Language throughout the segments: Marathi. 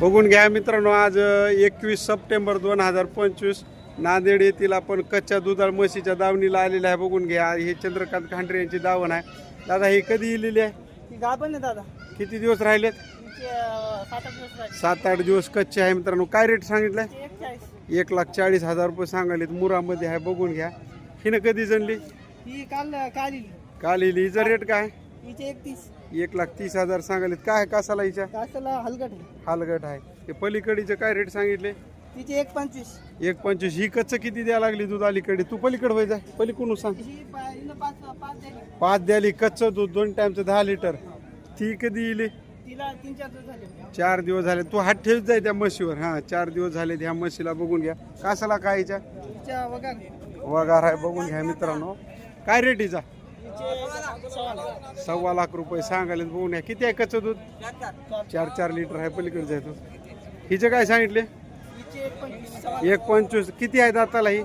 बघून घ्या मित्रांनो आज एकवीस सप्टेंबर दोन हजार पंचवीस नांदेड येथील आपण कच्च्या दुधाळ म्हशीच्या दावणीला आलेलं आहे. बघून घ्या हे चंद्रकांत खांडरे यांची दावण आहे. दादा हे कधी इलेली आहे? ती गाभण आहे दादा. किती दिवस राहिलेत? सात आठ दिवस कच्चे आहे मित्रांनो. काय रेट सांगितलाय? एक लाख चाळीस हजार रुपये सांगालेत मुरामध्ये आहे बघून घ्या. हिनं कधी जणली? ही काल काल इली. काल इली. हिचा रेट काय? एकतीस. एक लाख तीस हजार सांगालेत काय कसाला हिच्या? कासाला हलगट आहे. हालगट आहे. ते पलीकडीचे काय रेट सांगितले? तिचे एक पंचवीस. एक पंचवीस. ही कच्च किती द्यायला लागली दूध अलीकडे? तू पलीकडे व्हायचा पलीकडून सांग. ही पा- हिनं पाच पाच द्याली पाच द्याली कच्च दूध दोन टाइमचं दहा लिटर. ती कधी येईल तिला तीन चार दिवस झाले. चार दिवस झाले. तू हात ठेवत जाय त्या म्हशीवर. हा चार दिवस झाले ह्या म्हशीला बघून घ्या. कासाला काय हिच्या? तिच्या वगैरे वगार आहे. बघून घ्या मित्रांनो. काय रेट हिचे? सव्वा लाख. रुपये सांगायला बघून. घ्या किती आहे कच्चं दूध? चार चार लिटर आहे पलीकडे जायतो हिचे काय सांगितले? एक पंचवीस. किती आहे दाताला ही?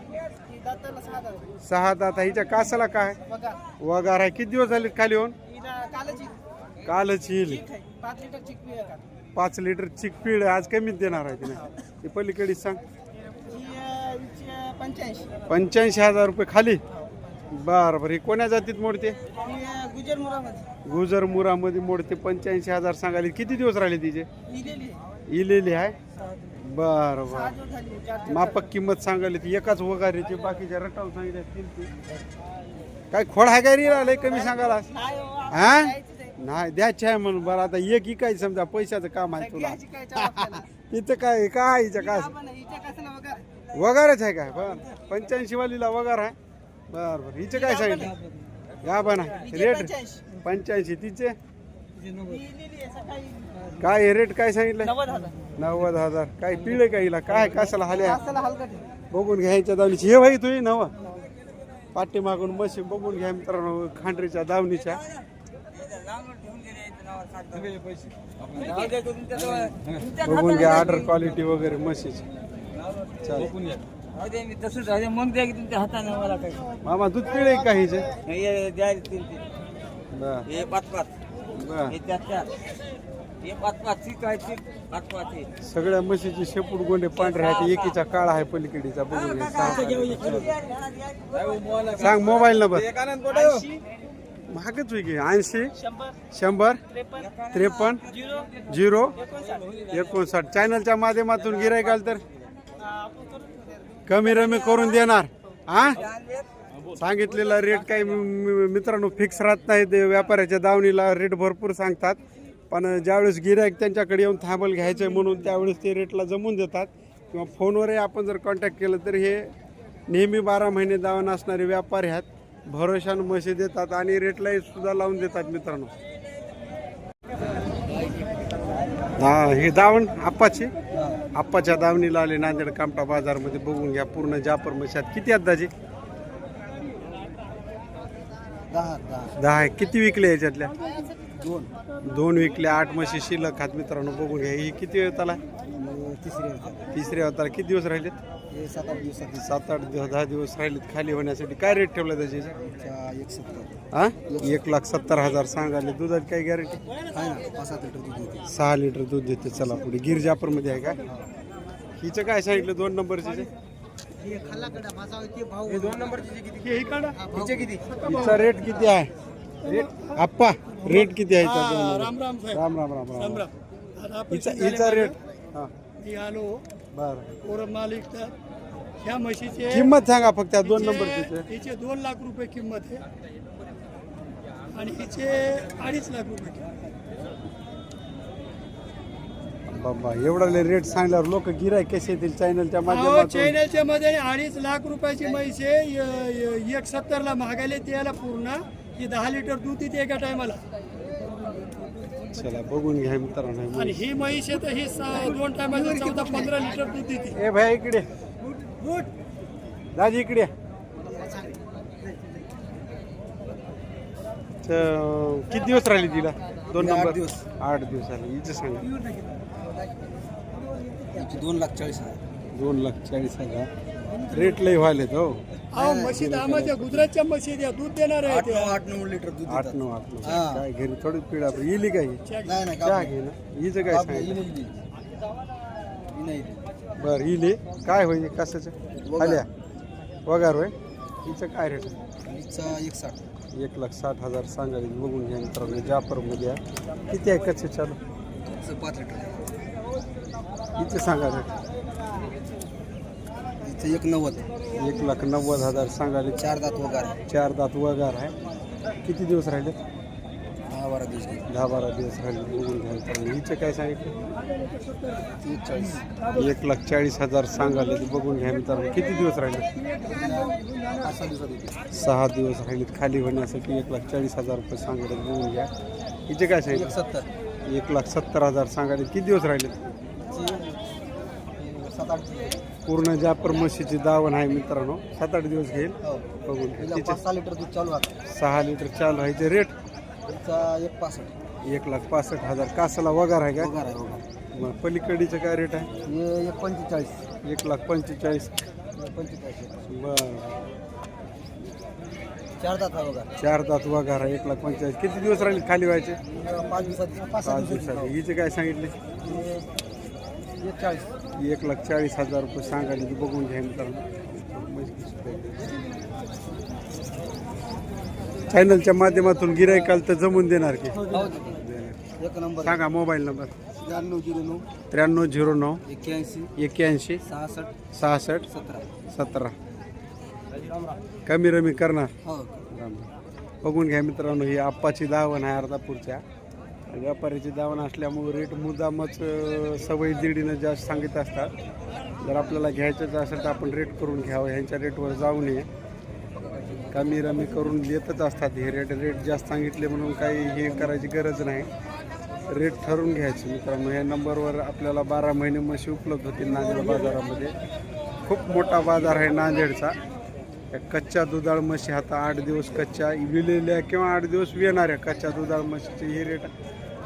सहा दात आहे. हिच्या कासाला काय? वगार आहे. किती दिवस झाले खाली होऊन? कालच येईल. आहे पाच लिटर चिकवी आहे काल पाच लिटर चिक पीळ आज कमीच देणार आहे तिने. ते पलीकडे सांग. पंच्याऐंशी हजार रुपये खाली? बरं बरं. ही कोण्या जातीत मोडते? गुजर मुरामध्ये. गुजर मुरामध्ये मोडते. पंच्याऐंशी हजार सांगाले किती दिवस राहिले तिचे? इलेली. आहे? इलेली आहे बरं बरं. झाले. चार मापक किंमत सांगाली ती एकाच वगारीची बाकीच्या रटाव सांगितल्या काय खोड आहे काय रे? राहिले कमी सांगायला. नाही हो, हा? आहे. नाही द्यायची आहे म्हणून. बरं आता एक इकायची समजा पैशाचं काम आहे तुला. घ्यायची काय चार आपल्याला. इथं काय काय काय? हिच्या कशाला वगैरे वगारच आहे काय? बर. पंच्याऐंशी वालीला वगार आहे? बर बर. हिचं काय सांगितलं या बना हिचे रेट? पंच्याऐंशी. तिचे? ही काय रेट काय सांगितलं? नव्वद हजार. काय पिळे का हिला? काय कशाला हाल्या कशाला हलकट आहे. बघून घ्यायच्या दावणीची. हे भाई तुझी नव. पाठीमागून मशी बघून घ्या मित्रांनो खांडरीच्या दावणीच्या. बघून घ्या ऑर्डर क्वालिटी वगैरे म्हशीची चालेल. तसंच आहे मग द्या की तुमच्या हाताने मला काय मामा दूध पिळे का हिचे हे द्यायला तीन तीन. बर. हे पाच पाच. बर. हे चार चार. हे पाच हे. सगळ्या म्हशीची शेपूट गोंडे पांढरे आहेत. एकीचा काळा आहे पलीकडीचा बघून. सांग. Mobile number. महागच होई की ऐंशी. शंभर. त्रेपन्न. झिरो. एकोणसाठ. चॅनलच्या माध्यमातून गिरायक आलं तर. कमी रमी करून देणार. हा सांगितलेला रेट काही मित्रांनो फिक्स राहत नाही. ते व्यापाऱ्याच्या दावणीला रेट भरपूर सांगतात. पण ज्यावेळेस गिरायक त्यांच्याकडे येऊन थांबल घ्यायचं म्हणून त्यावेळेस ते रेटला जमून देतात. किंवा फोनवरही आपण जर कॉन्टॅक्ट केलं तर हे नेहमी बारा महिने दावण असणारे व्यापारी आहेत. भरोशानं म्हशी देतात आणि रेटलाही सुद्धा लावून देतात मित्रांनो. हा हे दावण आप्पाची. आप्पाच्या दावणीला आले नांदेड कामटा बाजारमध्ये बघून घ्या पूर्ण जापर मशात. किती आहेत दाजी दहा आहे. किती विकले याच्यातल्या? दोन दोन विकले आठ म्हशी शिल्लक आहेत मित्रांनो बघून घ्या. ही किती वेळाला तिसरी तिसऱ्या होताला किती दिवस राहिलेत? हे सात आठ दिवसात सात आठ दिवस दहा दिवस राहिलेत खाली होण्यासाठी. काय रेट ठेवला त्याचे? एक सत्तर. हा एक लाख सत्तर हजार सांगाले. दुधाची काय गॅरंटी आहे ना पाच सात लिटर दूध देते सहा लिटर दूध देते. चला पुढे. गिर जापरमध्ये आहे का? हिचं काय सांगितलं? दोन नंबरचे हे माझा भाऊ. हे दोन नंबरचे किती? हे काढा. हिचे किती? हिचा रेट किती आहे? रेट आप्पा रेट किती आहे हिचा दोन राम राम साहेब. राम राम राम राम हिचा रेट हा. मी आलो. बरं. पोरं मालिक तर. ह्या म्हशीचे किंमत सांगा फक्त त्या दोन नंबरची हिचे- हिचे दोन लाख रुपये किंमत आहे. आणि हिचे अडीच लाख रुपये किंमत बाबा एवढा रेट सांगल्यावर लोक गिराय कसे येतील चॅनलच्या अहो, माध्यमातून? चॅनलच्या मध्ये अडीच लाख रुपयाची म्हैस आहे. य- य- एक सत्तरला महागायला द्यायला पूर्ण. ही दहा लिटर दूध देते एका टायमाला चला बघून घ्या मित्रांनो. आणि ही म्हैस आहे तर ही सा- दोन टायमाला चौदा पंधरा लिटर दूध देते. ए भाई इकडे. दाजी इकडे. या. च- किती दिवस राहिले तिला? दोन नंबर दिवस. आठ दिवस आले हिचं सांगा. दोन लाख चाळीस हजार. दोन लाख चाळीस हजार. रेट लय व्हायलेत हो. अहो म्हशी आम्हाला गुजरातच्या म्हशी द्या दूध देणार आहे. आठ नऊ लिटर दूध आठ नऊ आठ नऊ. काय घरी थोडी पिढा येईल काय? नाही नाही चहा घे ना. हिचं काय सांगितलं बर इले. काय होईल कशाचं? आल्या. वगार होय? हिचं काय रेट? एक साठ. एक लाख साठ हजार सांगायला बघून घ्या मित्रांनो जाफरमध्ये आहे. किती आहे कच्चे चालू? पाच लिटर. इथे सांगा रेट. इथं एक नव्वद. एक लाख नव्वद हजार सांगायला. चार दात वगैरे चार दात वगार आहे. किती दिवस राहिले? दहा बारा दिवस दहा बारा दिवस राहिले. बघून घ्या मित्रांनो हिचे काय सांगितलं? एक चाळीस. एक लाख चाळीस हजार सांगायला. ते बघून घ्या मित्रांनो. किती दिवस राहिले? पाच सहा दिवसात येते सहा दिवस राहिलेत. खाली होण्यासाठी एक लाख चाळीस हजार रुपये सांगायला. बघून घ्या. हिचे काय सांगितलं? सत्तर. एक लाख सत्तर हजार सांगायला. किती दिवस राहिले? सात आठ दिवस. पूर्ण जापर म्हशीची दावण आहे मित्रांनो सात आठ दिवस घेईल. हो. बघून. घ्या. तिला तिचे पाच सहा लिटर दूध चालू राहतं सहा लिटर चालू आहे. ते रेट तिचा एक पासष्ट. एक लाख पासष्ट हजार. कासाला वगार आहे का? वगैरे आहे मग पलीकडीचं काय रेट आहे? हे एक पंचेचाळीस. एक लाख पंचेचाळीस. एक पंचेचाळीस बर. चार दात आहे वगैरे. चार दात वगार आहे. एक लाख पंचेचाळीस. किती दिवस राहिले खाली व्हायचे? पाच दिवसात पाच सहा पाच दिवसात दिवसाचे हिचे काय सांगितले? हे एक चाळीस एक लाख चाळीस हजार रुपये सांगायला ते बघून घ्या मित्रांनो. चॅनलच्या माध्यमातून गिरायकाल तर जमून देणार की? हो नंबर. सांगा मोबाईल नंबर. त्र्याण्णव झिरो नऊ. त्र्याण्णव झिरो नऊ. एक्क्याऐंशी. एक्क्याऐंशी. सहासष्ट. सहासष्ट. सतरा. सतरा. कमी रमी करणार. हो. बघून घ्या मित्रांनो ही आप्पाची दावण आहे अर्धापूरच्या. व्यापाऱ्याचे दावण असल्यामुळे रेट मुद्दामच सवयी दीडीनं जास्त सांगित असतात. जर आपल्याला घ्यायचंच असेल तर आपण रेट करून घ्यावं ह्यांच्या रेटवर जाऊ नये. कमी रमी करून देतच असतात हे रेट रेट जास्त सांगितले म्हणून काही हे करायची गरज नाही. रेट ठरवून घ्यायचे मित्रांनो. ह्या नंबरवर आपल्याला बारा महिने म्हशी उपलब्ध होतील नांदेड बाजारामध्ये. खूप मोठा बाजार आहे नांदेडचा. या कच्च्या दुधाळ म्हशी आता आठ दिवस कच्च्या विलेल्या किंवा आठ दिवस येणाऱ्या कच्च्या दुधाळ म्हशीचे हे रेट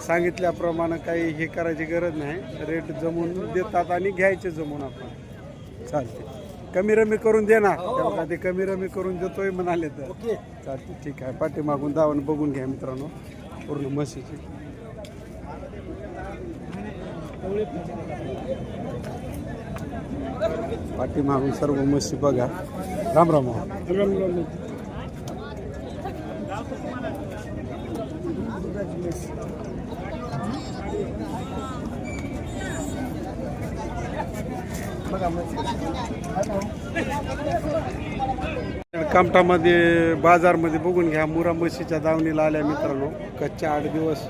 सांगितल्याप्रमाणे काही हे करायची गरज नाही. रेट जमून देतात आणि घ्यायचे जमून आपण. चालते कमी रमी करून देणार तेव्हा ते कमी रमी करून देतोय म्हणाले तर. चालते ठीक आहे. पाठीमागून दावण बघून घ्या मित्रांनो. पूर्ण म्हशीची पाठीमागून सर्व म्हशी बघा. राम राम हो. कामठामध्ये बाजारमध्ये बघून घ्या मुरा म्हशीच्या दावणीला आल्या मित्रांनो. कच्च्या आठ दिवस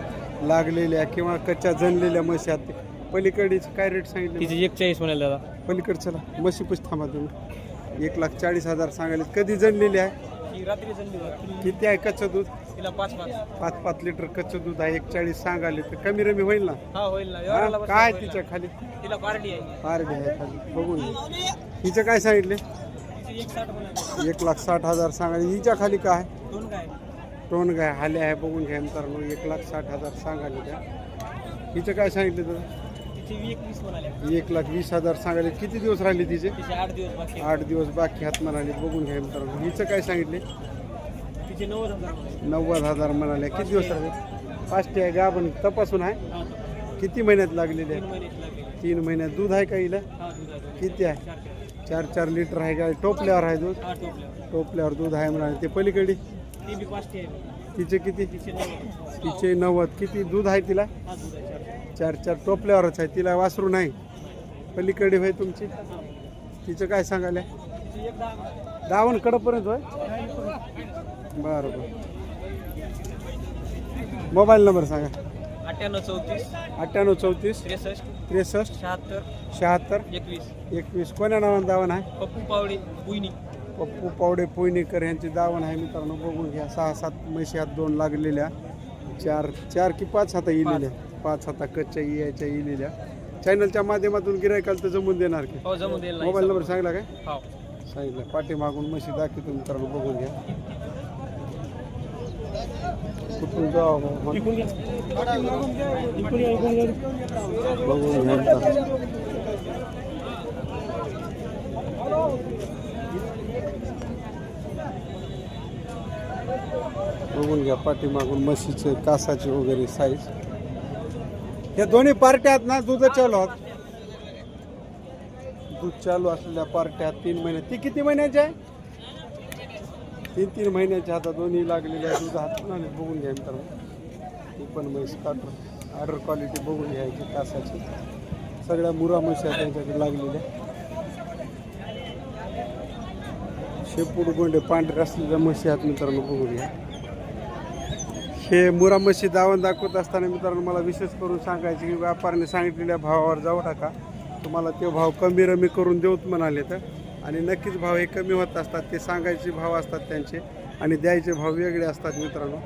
लागलेल्या किंवा कच्च्या जनलेल्या म्हशी आहेत. पलीकडीचं काय रेट सांगितले? तिचे एकचाळीस म्हणाले दादा. पलीकडच्याला म्हशी पुश थांबा तुम्ही. एक लाख चाळीस हजार सांगायला कधी जनलेली आहे. किती आहे कच्चं दूध? तिला पाच पाच. पाच पाच लिटर कच्चं दूध आहे एक चाळीस सांगाले तर कमी रमी होईल ना? हा होईल ना. हा? व्यवहाराला बसला काय होईल ना. तिच्या खाली? तिला पार्टी आहे. पारडी आहे खाली. बघून. घे. हिचं काय सांगितले? तिचे एक साठ म्हणाले एक लाख साठ हजार सांगायला हिच्या खाली काय? दोन काय टोन काय हाले आहे बघून घ्या मित्रांनो. एक लाख साठ हजार सांगायला त्या. हिचं काय सांगितलं तर? तिचे एक वीस म्हणाले एक लाख वीस हजार सांगायले किती दिवस राहिले तिचे? तिचे आठ दिवस बाकी आहे. आठ दिवस बाकी हात म्हणाले बघून घ्या मित्रांनो. हिचं काय सांगितले? तिचे नव्वद हजार म्हणाले. नव्वद हजार म्हणाले. किती दिवस राहिले? पाचटे आहे गाभण तपासून आहे. हा, किती महिन्यात लागलेले तीन आहे महिन्याची लागली तीन महिन्यात दूध आहे का हिला हा दूध आहे दूध. किती आहे? चार किलो. चार चार लिटर आहे का? टोपल्यावर आहे दूध? हा टोपल्यावर. टोपल्यावर दूध आहे म्हणाले. ते पलीकडे? ती बी पाचटी आहे तिचे किती? तिचे नव्वद. तिचे नव्वद. किती दूध आहे तिला? हा दूध आहे चार चार. चार टोपल्यावरच आहे. तिला वासरू नाही. पलीकडे होय तुमची? तिचं काय सांगायला? तिचे एक दहा. म्हणाले. दावण कडपर्यंत होय? बरं बरं मोबाईल नंबर सांगा. अठ्ठ्याण्णव चौतीस. अठ्ठ्याण्णव चौतीस. त्रेसष्ट. त्रेसष्ट. शहात्तर. शहात्तर. एकवीस. एकवीस. कोण्या नावानं दावण आहे? पप्पू पावडे बुईनी पप्पू पावडे पोयणेकर यांची दावण आहे. मित्रांनो बघून घ्या सहा सात म्हशी हात दोन लागलेल्या. चार चार की पाच हाता इलेल्या. पाच. हाता कच्च्या यायच्या इलेल्या. चॅनलच्या माध्यमातून गिरायकाल तर जमून देणार की? हो जमून देईल. मोबाईल नंबर सांगला काय? हो. सांगितलं. पाठीमागून म्हशी दाखवतो मित्रांनो बघून घ्या. कुठून जावं मग? बघून घ्या बघून घ्या पाठीमागून म्हशीचे कासाचे वगैरे साईज या दोन्ही पार्ट्या आहेत ना चालू आहोत. दूध चालू असलेल्या पार्ट्या तीन महिन्यात ती किती महिन्याची आहे? तीन तीन महिन्याच्या हातात दोन्ही लागलेल्या दूध हातून आणि बघून घ्या मित्रांनो. ती पण म्हैस काटर ऑर्डर क्वालिटी बघून घ्यायची कासाची सगळ्या मुरा म्हशी आहेत त्यांच्याकडे लागलेल्या शेपूट गोंडे पांढरे असलेल्या म्हशी आहेत मित्रांनो बघून घ्या. हे मुरा म्हशी दावण दाखवत असताना मित्रांनो मला विशेष करून सांगायचे की व्यापाऱ्याने सांगितलेल्या भावावर जाऊ टाका तुम्हाला ते भाव कमी रमी करून देऊत म्हणाले तर. आणि नक्कीच भाव हे कमी होत असतात ते सांगायचे भाव असतात त्यांचे आणि द्यायचे भाव वेगळे असतात मित्रांनो.